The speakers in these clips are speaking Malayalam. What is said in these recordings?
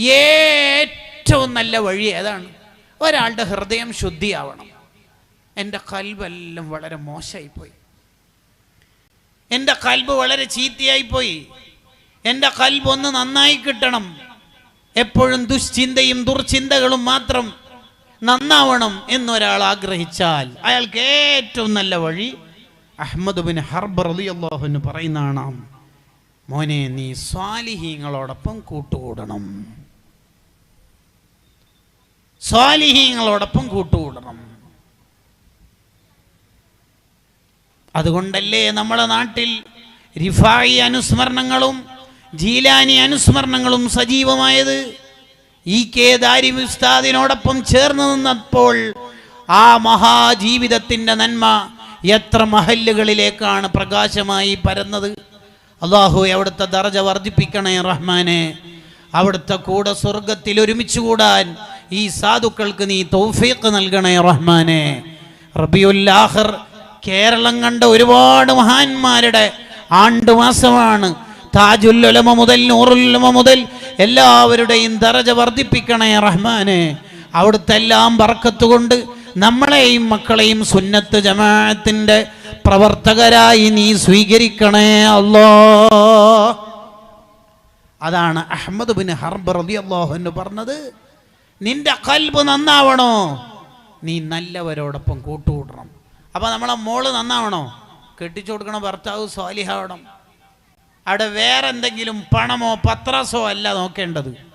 ഏറ്റവും നല്ല വഴി ഏതാണ്? ഒരാളുടെ ഹൃദയം ശുദ്ധിയാവണം. എന്റെ കൽബെല്ലാം വളരെ മോശമായിപ്പോയി. എന്റെ കൽബ് വളരെ ചീത്തയായിപ്പോയി. എന്റെ കൽബ് ഒന്ന് നന്നായി കിട്ടണം. എപ്പോഴും ദുശ്ചിന്തയും ദുർചിന്തകളും മാത്രം നന്നാവണം എന്നൊരാൾ ആഗ്രഹിച്ചാൽ അയാൾക്ക് ഏറ്റവും നല്ല വഴി അഹമ്മദ് ബിൻ ഹർബർ അലി അള്ളാഹു പറയുന്നതാണ്. മോനെ നീ സ്വാലിഹീങ്ങളോടൊപ്പം കൂട്ടുകൂടണം. സ്വാലിഹീങ്ങളോടൊപ്പം കൂട്ടുകൂടണം. അതുകൊണ്ടല്ലേ നമ്മുടെ നാട്ടിൽ റിഫായി അനുസ്മരണങ്ങളും ജീലാനി അനുസ്മരണങ്ങളും സജീവമായത്? ഈ കെ ദാരി ഉസ്താദിനോടൊപ്പം ചേർന്ന് നിന്നപ്പോൾ ആ മഹാജീവിതത്തിന്റെ നന്മ എത്ര മഹല്ലുകളിലേക്കാണ് പ്രകാശമായി പരന്നത്? അള്ളാഹു അവിടുത്തെ ദർജ വർദ്ധിപ്പിക്കണേ റഹ്മാനെ. അവിടുത്തെ കൂടെ സ്വർഗത്തിൽ ഒരുമിച്ച് കൂടാൻ ഈ സാധുക്കൾക്ക് നീ തൗഫീഖ് നൽകണേ റഹ്മാനെ. റബിയുല്ലാഹർ കേരളം കണ്ട ഒരുപാട് മഹാന്മാരുടെ ആണ്ടുമാസമാണ്. താജുല്ലുലമ മുതൽ നൂറുല്ലമ മുതൽ എല്ലാവരുടെയും ദറജ വർദ്ധിപ്പിക്കണേ റഹ്മാനെ. അവിടുത്തെ എല്ലാം വറക്കത്തുകൊണ്ട് നമ്മളെയും മക്കളെയും സുന്നത്ത് ജമാഅത്തിന്റെ പ്രവർത്തകരായി നീ സ്വീകരിക്കണേ അല്ലോ അതാണ് അഹമ്മദ് ബിൻ ഹർബ് അള്ളാഹു പറഞ്ഞത് നിന്റെ കൽബ് നന്നാവണോ? നീ നല്ലവരോടൊപ്പം കൂട്ടുകൂടണം. അപ്പോൾ നമ്മളെ മോൾ നന്നാവണോ? കെട്ടിച്ചു കൊടുക്കണ ഭർത്താവ് സ്വാലിഹാവണം. അവിടെ വേറെ എന്തെങ്കിലും പണമോ പത്രസോ അല്ല നോക്കേണ്ടത്.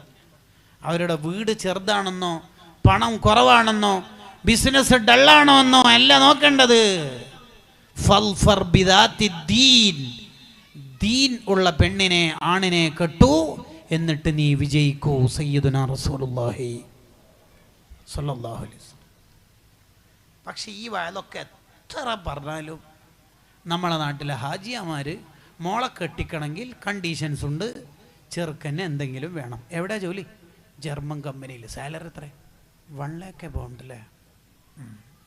അവരുടെ വീട് ചെറുതാണെന്നോ പണം കുറവാണെന്നോ ബിസിനസ് ഡള്ളാണോ എന്നോ അല്ല നോക്കേണ്ടത്. ഫൽഫർ ബിദാത്തി ദീൻ. ദീൻ ഉള്ള പെണ്ണിനെ ആണിനെ കെട്ടു എന്നിട്ട് നീ വിജയിക്കൂ സയ്യിദുന റസൂലുള്ളാഹി സല്ലല്ലാഹു അലൈഹി പക്ഷെ ഈ വയലൊക്കെ എത്ര പറഞ്ഞാലും നമ്മളെ നാട്ടിലെ ഹാജിയമാർ മോളെ കെട്ടിക്കണമെങ്കിൽ കണ്ടീഷൻസ് ഉണ്ട് ചെറുക്കന് എന്തെങ്കിലും വേണം. എവിടെ ജോലി? ജർമ്മൻ കമ്പനിയിൽ സാലറി എത്ര വൺ ലാക്ക് എബൗണ്ട് അല്ലേ?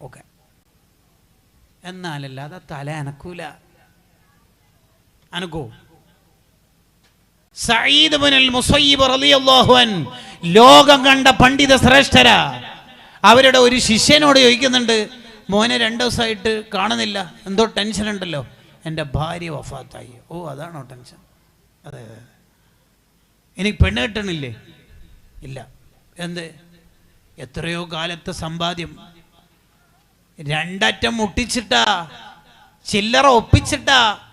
ഓക്കെ എന്നാലല്ലാതെ തല അനക്കൂല. അനക്കോ മുസയ്യിബ് റളിയല്ലാഹു അൻ ലോകം കണ്ട പണ്ഡിത ശ്രേഷ്ഠരാ. അവരുടെ ഒരു ശിഷ്യനോട് ചോദിക്കുന്നുണ്ട് മോനെ രണ്ട് ദിവസമായിട്ട് കാണുന്നില്ല. എന്തോ ടെൻഷൻ ഉണ്ടല്ലോ. എന്റെ ഭാര്യ വഫാത്തായി. ഓ അതാണോ ടെൻഷൻ അതെ അതെ. എനിക്ക് പെണ്ണ് കിട്ടണില്ലേ? ഇല്ല. എന്ത്? എത്രയോ കാലത്തെ സമ്പാദ്യം. രണ്ടറ്റം മുട്ടിച്ചിട്ടാ ചില്ലറ ഒപ്പിച്ചിട്ടാ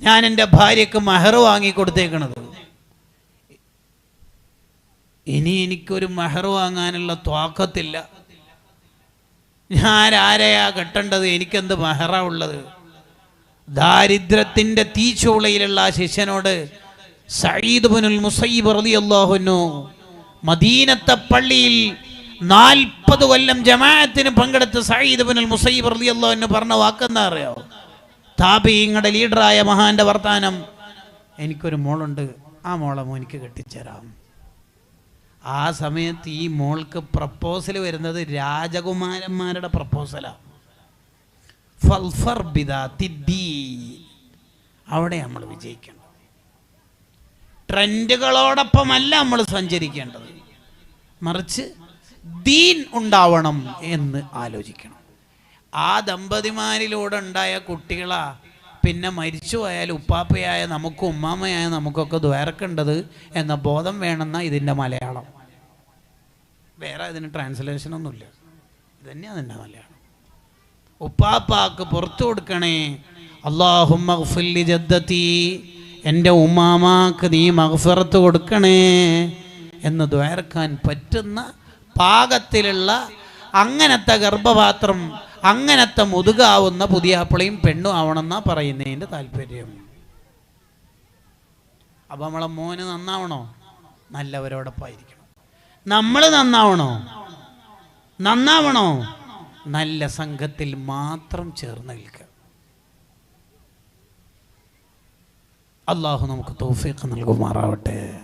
ഞാൻ എന്റെ ഭാര്യക്ക് മഹർ വാങ്ങി കൊടുത്തേക്കണത്. ഇനി എനിക്കൊരു മഹർ വാങ്ങാനുള്ള ത്വാക്കത്തില്ല. ഞാൻ ആരെയാ കെട്ടേണ്ടത്? എനിക്കെന്ത് മഹറ ഉള്ളത്? ദാരിദ്ര്യത്തിന്റെ തീച്ചൂളയിലുള്ള ആ ശിഷ്യനോട് സയ്യിദ് ബുനുൽ മുസയ്യിബ് അള്ളാഹുനു മദീനത്തെ പള്ളിയിൽ നാൽപ്പത് കൊല്ലം ജമാഅത്തിന് പങ്കെടുത്ത സയ്യിദ് ബുനുൽ മുസയ്യിബ് അള്ളാഹുനു പറഞ്ഞ വാക്കെന്താ അറിയോ? താബീങ്ങളുടെ ലീഡറായ മഹാന്റെ വർത്താനം. എനിക്കൊരു മോളുണ്ട്. ആ മോളെ മോനിക്ക് കെട്ടിച്ചേരാം. ആ സമയത്ത് ഈ മോൾക്ക് പ്രപ്പോസൽ വരുന്നത് രാജകുമാരന്മാരുടെ പ്രപ്പോസലാണ് ഫൽഫർ. അവിടെ നമ്മൾ വിജയിക്കണം. ട്രെൻഡുകളോടൊപ്പമല്ല നമ്മൾ സഞ്ചരിക്കേണ്ടത്. മറിച്ച് ദീൻ ഉണ്ടാവണം എന്ന് ആലോചിക്കണം. ആ ദമ്പതിമാരിലൂടെ ഉണ്ടായ കുട്ടികളാ. പിന്നെ മരിച്ചു പോയാൽ ഉപ്പാപ്പയായ നമുക്കും ഉമ്മാമയായ നമുക്കൊക്കെ ദ്വേർക്കേണ്ടത് എന്ന ബോധം വേണമെന്ന ഇതിന്റെ മലയാളം. വേറെ ഇതിന് ട്രാൻസ്ലേഷൻ ഒന്നുമില്ല. ഇത് തന്നെയാണ് അതിന്റെ മലയാളം. ഉപ്പാപ്പാക്ക് പുറത്തു കൊടുക്കണേ അള്ളാഹുമ്മി ജദ്ദത്തി എന്റെ ഉമ്മാമാക്ക് നീ മഹഫിറത്ത് കൊടുക്കണേ എന്ന് ദ്വേർക്കാൻ പറ്റുന്ന പാകത്തിലുള്ള അങ്ങനത്തെ ഗർഭപാത്രം അങ്ങനത്തെ മുതുകാവുന്ന പുതിയാപ്പിളയും പെണ്ണും ആവണമെന്നാ പറയുന്നതിന്റെ താല്പര്യം. അപ്പം നമ്മളെ മോന് നന്നാവണോ? നല്ലവരോടൊപ്പമായിരിക്കണം നമ്മൾ നന്നാവണോ? നന്നാവണോ? നല്ല സംഘത്തിൽ മാത്രം ചേർന്ന് നിൽക്കുക. അള്ളാഹു നമുക്ക് തൗഫീഖ് നൽകുമാറാവട്ടെ.